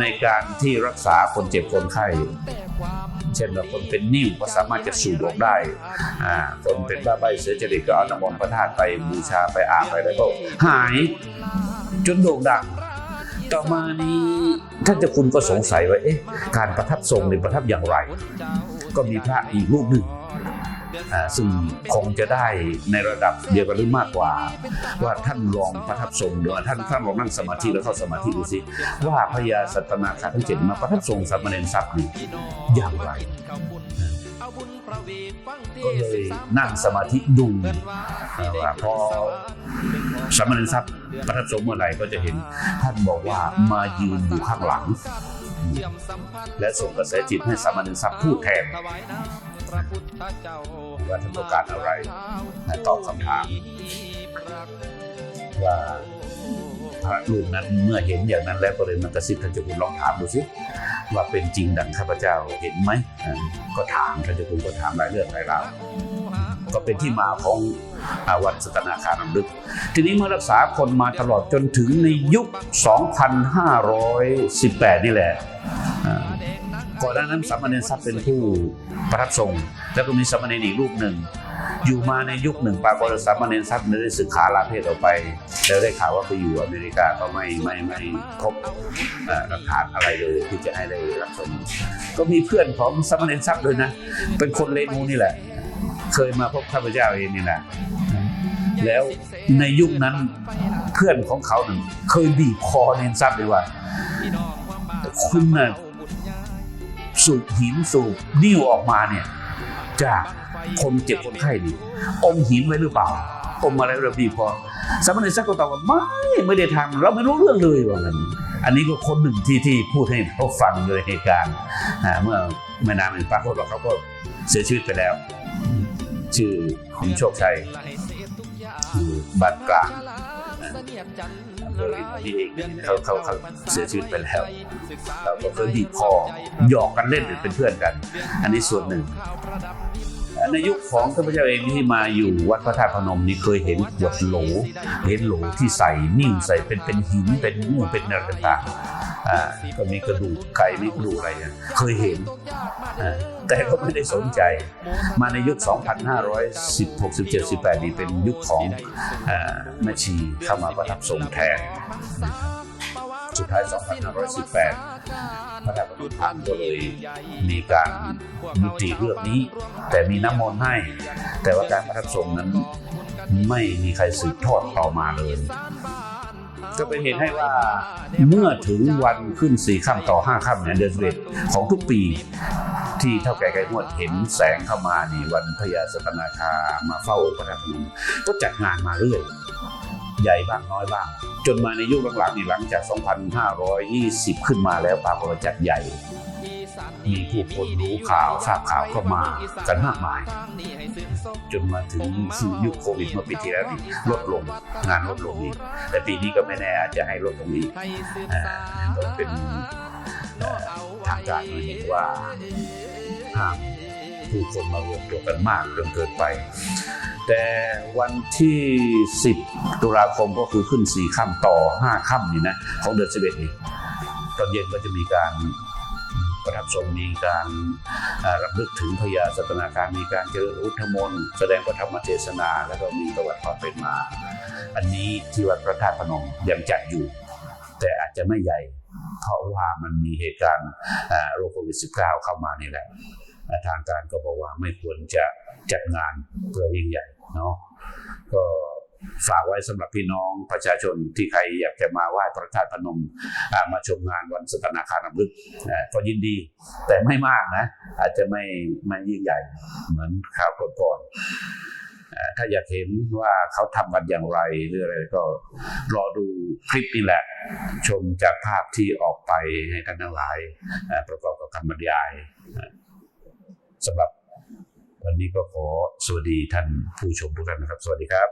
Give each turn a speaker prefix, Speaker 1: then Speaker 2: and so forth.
Speaker 1: ในการที่รักษาคนเจ็บคนไข้ เช่นว่าคนเป็นนิ่วก็สามารถจะสูบออกได้ คนเป็นบ้าใบเสือจริตก็เอาน้ำมนต์พระธาตุไปบูชาไปอาบไปแล้วก็หายจนโด่งดังต่อมานี้ท่านเจ้าคุณก็สงสัยว่าเอ๊ะการประทับทรงในประทับอย่างไร ก็มีพระอีกรูปหนึ่ง ซึ่งคงจะได้ในระดับเดียวกันหรือมากกว่า ว่าท่านลองประทับทรงดูอะท่านท่านลองนั่งสมาธิแล้วเข้าสมาธิดูสิว่าพญาสัตนาคาทั้งเจ็ดมาประทับทรงสามเณรทรัพย์นี่อย่างไรก็เลยนั่งสมาธิดูว่าพอสามเณรทรัพย์ประทับทรงเมื่อไหร่ก็จะเห็น ท่านบอกว่ามายืนอยู่ข้างหลัง และส่งกระแสจิตให้สามเณรทรัพย์พูดแทน ว่าท่านต้องการอะไรตอบคำถามว่าพระรูปนั้นเมื่อเห็นอย่างนั้นแล้วก็เลยมันกระซิบท่านเจ้าคุณลองถามดูสิว่าเป็นจริงดังข้าพเจ้าเห็นไหมอ่าก็ถามท่านเจ้าคุณก็ถามรายเรื่องรายราวก็เป็นที่มาของอาวันสตนาคารนำลึก ทีนี้เมื่อรักษาคนมาตลอดจนถึงในยุค 2518 นี่แหละอ่า ก่อนหน้านั้นสามเณรทรัพย์เป็นผู้ประทับทรง แล้วก็มีสามเณรอีกรูปหนึ่ง อยู่มาในยุคหนึ่งปรากฏว่าสามเณรทรัพย์ได้ศึกษาลาเพศออกไป แล้วได้ข่าวว่าไปอยู่อเมริกาก็ไม่ไม่ไม่พบเอ่อหลักฐานอะไรเลยที่จะให้ได้รับชมก็มีเพื่อนของสามเณรทรัพย์ด้วยนะ เป็นคนเลนูนี่แหละ เคยมาพบข้าพเจ้าเองนี่แหละ แล้วในยุคนั้นเพื่อนของเขาหนึ่งเคยบีบคอเนนทรัพย์เลยว่า คุณน่ะ สูบหินสูบนิ้วออกมาเนี่ยจากคนเจ็บคนไข้นี่อมหินไว้หรือเปล่าอมอะไรระบีบคอสามเณรทรัพย์ก็ตอบว่าไม่ไม่ได้ทำเราไม่รู้เรื่องเลยว่างั้นอันนี้ก็คนหนึ่งที่ที่พูดให้เขาฟังเลยเหตุการณ์เมื่อไม่นานเป็นปรากฏว่าเขาก็เสียชีวิตไปแล้ว ชื่อคุณโชคชัยอยู่บ้านกลาง อ่าอำเภออินทรีย์เองเขาเขาเขาเสียชีวิตไปแล้วเราก็เคยบีบคอหยอกกันเล่นหรือเป็นเพื่อนกัน อันนี้ส่วนหนึ่ง ในยุคของข้านพระเจ้าเองที่มาอยู่วัดพระธาตุพนมนี่เคยเห็นขวดโหล เห็นโหลที่ใส่นิ่วใส่เป็นเป็นหินเป็นนิ่วเป็นอะไรต่างๆอ่าก็มีกระดูกไก่มีกระดูกอะไรเนี่ยเคยเห็นแต่ก็ไม่ได้สนใจ มาในยุค 2516 17 18 นี่เป็นยุคของอแม่ชีเข้ามาประทับทรงแทน สุดท้าย 2518 พระธาตุพนมท่านก็เลยมีการยุติเรื่องนี้ แต่มีน้ำมนต์ให้ แต่ว่าการประทับทรงนั้นไม่มีใครสืบทอดต่อมาเลย ก็เป็นเหตุให้ว่าเมื่อถึงวันขึ้นสี่ค่ำต่อห้าค่ำเนี่ยเดือนสิบเอ็ดของทุกปีที่เท่าแก่ไก่งวดเห็นแสงเข้ามานี่วันพญาสตนาคามาเฝ้าองค์พระธาตุพนมก็จัดงานมาเรื่อย ใหญ่บ้างน้อยบ้าง จนมาในยุคหลังๆนี่หลังจาก 2,520 ขึ้นมาแล้วปรากฏจัดใหญ่ มีผู้คนรู้ข่าวทราบข่าวก็มากันมากมาย จนมาถึงยุคโควิดเมื่อปีที่แล้วนี่ลดลงงานลดลงอีกแต่ปีนี้ก็ไม่แน่อาจจะให้ลดลงอีกอ่าก็เป็นทางการมาเห็นว่าห้ามผู้คนมารวมตัวกันมากจนเกินไป แต่วันที่ 10 ตุลาคมก็คือขึ้น 4 ค่ำต่อ 5 ค่ำนี่นะของเดือน11นี่ตอนเย็นก็จะมีการประทับทรงมีการอ่ารำลึกถึงพญาสัตนาการมีการเจริญอุทมนต์แสดงพระธรรมเทศนา แล้วก็มีประวัติความเป็นมา อันนี้ที่วัดพระธาตุพนมยังจัดอยู่ แต่อาจจะไม่ใหญ่ เพราะว่ามันมีเหตุการณ์โรคโควิด -19 เข้ามานี่แหละ ทางการก็บอกว่าไม่ควรจะจัดงานเพื่อยิ่งใหญ่เนาะก็ฝากไว้สำหรับพี่น้องประชาชนที่ใครอยากจะมาไหว้พระธาตุพนมมาชมงานวันสตนาคารนำลึกก็ยินดี แต่ไม่มากนะ อาจจะไม่ไม่ยิ่งใหญ่เหมือนคราวก่อนๆถ้าอยากเห็นว่าเขาทำกันอย่างไรหรืออะไรก็รอดูคลิปนี่แหละ ชมจากภาพที่ออกไปให้ท่านทั้งหลาย ประกอบกับคำบรรยาย สำหรับ วันนี้ก็ขอสวัสดีท่านผู้ชมทุกท่านนะครับ สวัสดีครับ